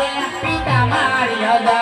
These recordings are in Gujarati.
ગયા પિતા મારી હદા.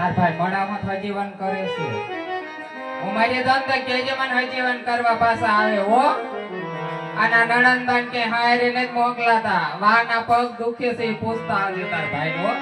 તાર ભાઈ મોડામાં હજીવન કરે છે. હું મારી દંત કેજે મન હજીવન કરવા પાછા આવે હો. આના નણંદન કે હાયરે ને મોકલાતા. વાના પગ દુખે છે પૂછતા આવજે તાર ભાઈ હો.